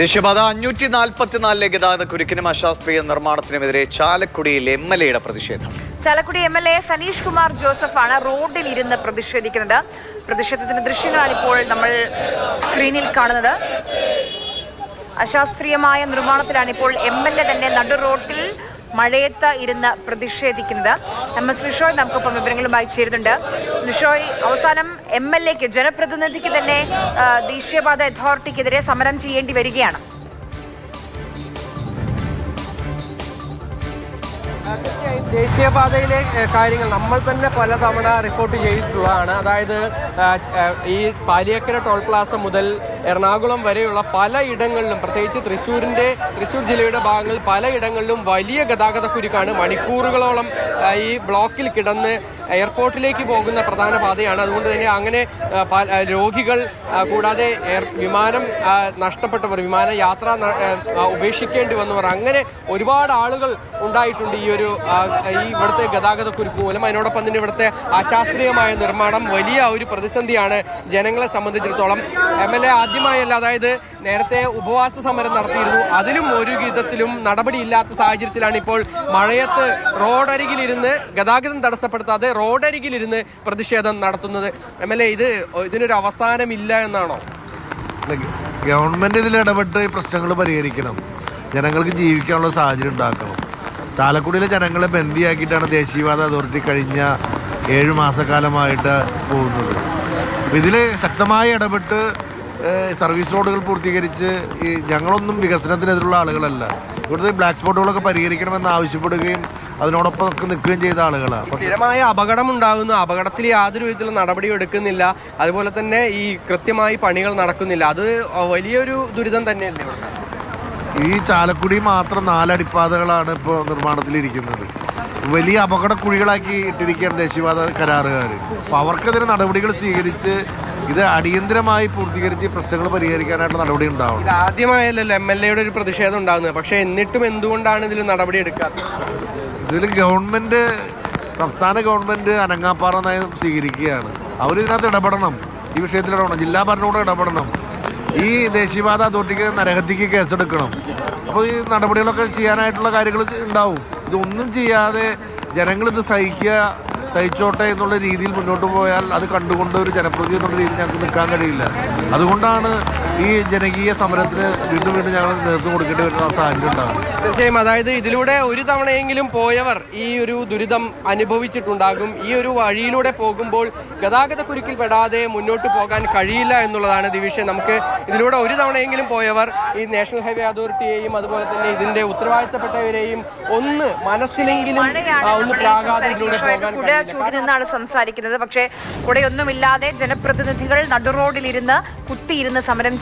ദേശീയപാത അഞ്ഞൂറ്റി നാൽപ്പത്തിനാലിലെ ഗതാഗത കുരുക്കിനും അശാസ്ത്രീയ നിർമ്മാണത്തിനുമെതിരെ ചാലക്കുടിയിൽ എം എൽ എയുടെ പ്രതിഷേധം. Chalakudy M L A Sanish Kumar ജോസഫാണ് റോഡിൽ ഇരുന്ന് പ്രതിഷേധിക്കുന്നത്. പ്രതിഷേധത്തിന്റെ ദൃശ്യങ്ങളാണ് ഇപ്പോൾ നമ്മൾ സ്ക്രീനിൽ കാണുന്നത്. അശാസ്ത്രീയമായ നിർമ്മാണത്തിലാണ് ഇപ്പോൾ എം എൽ എ തന്നെ നടു റോഡിൽ മഴയത്ത് ഇരുന്ന് പ്രതിഷേധിക്കുന്നത്. എം എസ് ലിഷോയ് നമുക്കൊപ്പം വിവരങ്ങളുമായി ചേരുന്നുണ്ട്. ലിഷോയ് അവസാനം എം എൽ എക്ക് ജനപ്രതിനിധിക്ക് തന്നെ ദേശീയപാത അതോറിറ്റിക്കെതിരെ സമരം ചെയ്യേണ്ടി വരികയാണ്. ദേശീയപാതയിലെ കാര്യങ്ങൾ നമ്മൾ തന്നെ പലതവണ റിപ്പോർട്ട് ചെയ്തിട്ടുള്ളതാണ്. അതായത് ഈ പാലിയക്കര ടോൾ പ്ലാസ മുതൽ എറണാകുളം വരെയുള്ള പല ഇടങ്ങളിലും പ്രത്യേകിച്ച് തൃശ്ശൂരിന്റെ തൃശ്ശൂർ ജില്ലയുടെ ഭാഗങ്ങളിൽ പല ഇടങ്ങളിലും വലിയ ഗതാഗത കുരുക്കാണ് മണിക്കൂറുകളോളം ഈ ബ്ലോക്കിൽ കിടന്ന് എയർപോർട്ടിലേക്ക് പോകുന്ന പ്രധാന പാതയാണ്. അതുകൊണ്ട് തന്നെ അങ്ങനെ രോഗികൾ കൂടാതെ വിമാനം നഷ്ടപ്പെട്ടവർ വിമാന യാത്ര ഉപേക്ഷിക്കേണ്ടി വന്നവർ അങ്ങനെ ഒരുപാട് ആളുകൾ ഉണ്ടായിട്ടുണ്ട് ഈ ഒരു ഈ ഇവിടുത്തെ ഗതാഗത കുരുക്ക് മൂലം. അതിനോടൊപ്പം തന്നെ ഇവിടുത്തെ അശാസ്ത്രീയമായ നിർമ്മാണം വലിയ ഒരു പ്രതിസന്ധിയാണ് ജനങ്ങളെ സംബന്ധിച്ചിടത്തോളം. എം എൽ എ ആദ്യമായല്ല അതായത് നേരത്തെ ഉപവാസ സമരം നടത്തിയിരുന്നു. അതിലും ഒരു വിധത്തിലും നടപടിയില്ലാത്ത സാഹചര്യത്തിലാണ് ഇപ്പോൾ മഴയത്ത് റോഡരികിലിരുന്ന് ഗതാഗതം തടസ്സപ്പെടുത്താതെ റോഡരികിലിരുന്ന് പ്രതിഷേധം നടത്തുന്നത്. എം എൽ എ ഇത് ഇതിനൊരു അവസാനമില്ല എന്നാണോ? ഗവൺമെന്റ് ഇതിൽ ഇടപെട്ട് ഈ പ്രശ്നങ്ങൾ പരിഹരിക്കണം. ജനങ്ങൾക്ക് ജീവിക്കാനുള്ള സാഹചര്യം ഉണ്ടാക്കണം. ചാലക്കുടിയിലെ ജനങ്ങളെ ബന്ദിയാക്കിയിട്ടാണ് ദേശീയവാദ അതോറിറ്റി കഴിഞ്ഞ ഏഴ് മാസക്കാലമായിട്ട് പോകുന്നത്. ഇതിൽ ശക്തമായി ഇടപെട്ട് സർവീസ് റോഡുകൾ പൂർത്തീകരിച്ച് ഈ ഞങ്ങളൊന്നും വികസനത്തിനെതിരുള്ള ആളുകളല്ല. ഇവിടുത്തെ ബ്ലാക്ക് സ്പോട്ടുകളൊക്കെ പരിഹരിക്കണമെന്ന് ആവശ്യപ്പെടുകയും അതിനോടൊപ്പം ഒക്കെ നിൽക്കുകയും ചെയ്ത ആളുകളാണ് സ്ഥിരമായ അപകടം ഉണ്ടാകുന്നു. അപകടത്തിൽ യാതൊരു വിധത്തിലുള്ള നടപടിയും എടുക്കുന്നില്ല. അതുപോലെ തന്നെ ഈ കൃത്യമായി പണികൾ നടക്കുന്നില്ല. അത് വലിയൊരു ദുരിതം തന്നെയല്ലേ? ഈ ചാലക്കുടി മാത്രം നാലടിപ്പാതകളാണ് ഇപ്പോൾ നിർമ്മാണത്തിലിരിക്കുന്നത്. വലിയ അപകട കുഴികളാക്കി ഇട്ടിരിക്കുകയാണ് ദേശീയപാത കരാറുകാർ അപ്പോൾ അവർക്കെതിരെ നടപടികൾ സ്വീകരിച്ച് ഇത് അടിയന്തരമായി പൂർത്തീകരിച്ച് പ്രശ്നങ്ങൾ പരിഹരിക്കാനായിട്ട് നടപടി ഉണ്ടാവും ഇത് ആദ്യമായല്ലല്ലോ എം എൽ എയുടെ ഒരു പ്രതിഷേധം ഉണ്ടാകുന്നത് പക്ഷേ എന്നിട്ടും എന്തുകൊണ്ടാണ് ഇതിൽ നടപടി എടുക്കാത്തത്? ഇതിൽ ഗവൺമെന്റ് സംസ്ഥാന ഗവൺമെന്റ് അനങ്ങാപ്പാറ നയം സ്വീകരിക്കുകയാണ്. അവർ ഇതിനകത്ത് ഇടപെടണം. ഈ വിഷയത്തിൽ ഇടപെടണം. ജില്ലാ ഭരണകൂടം ഇടപെടണം. ഈ ദേശീയപാത അതോറിറ്റിക്ക് നരഹത്യക്ക് കേസെടുക്കണം. അപ്പോൾ ഈ നടപടികളൊക്കെ ചെയ്യാനായിട്ടുള്ള കാര്യങ്ങൾ ഉണ്ടാവും. ഇതൊന്നും ചെയ്യാതെ ജനങ്ങളിത് സഹിക്കുക സഹിച്ചോട്ടെ എന്നുള്ള രീതിയിൽ മുന്നോട്ട് പോയാൽ അത് കണ്ടുകൊണ്ട് ഒരു ജനപ്രതിനിധി എന്നുള്ള രീതിയിൽ ഞങ്ങൾക്ക് നിൽക്കാൻ കഴിയില്ല. അതുകൊണ്ടാണ് ഈ ജനകീയ സമരത്തിന് വീണ്ടും വീണ്ടും ഞങ്ങൾ നേതൃത്വം കൊടുക്കേണ്ടി വരുന്ന സാഹചര്യം ഉണ്ടാകും. തീർച്ചയായും. അതായത് ഇതിലൂടെ ഒരു തവണയെങ്കിലും പോയവർ ഈ ഒരു ദുരിതം അനുഭവിച്ചിട്ടുണ്ടാകും. ഈ ഒരു വഴിയിലൂടെ പോകുമ്പോൾ ഗതാഗത കുരുക്കിൽ പെടാതെ മുന്നോട്ട് പോകാൻ കഴിയില്ല എന്നുള്ളതാണ് ദിവിഷ നമുക്ക് ഇതിലൂടെ ഒരു തവണയെങ്കിലും പോയവർ ഈ നാഷണൽ ഹൈവേ അതോറിറ്റിയെയും അതുപോലെ തന്നെ ഇതിന്റെ ഉത്തരവാദിത്തപ്പെട്ടവരെയും ഒന്ന് മനസ്സിലെങ്കിലും ഒന്ന് സംസാരിക്കുന്നത്. പോകാൻ നിന്നാണ് സംസാരിക്കുന്നത്. പക്ഷേ കുടയൊന്നുമില്ലാതെ ജനപ്രതിനിധികൾ നടുറോഡിലിരുന്ന് കുത്തിയിരുന്ന് സമരം ചെയ്യുകയാണ്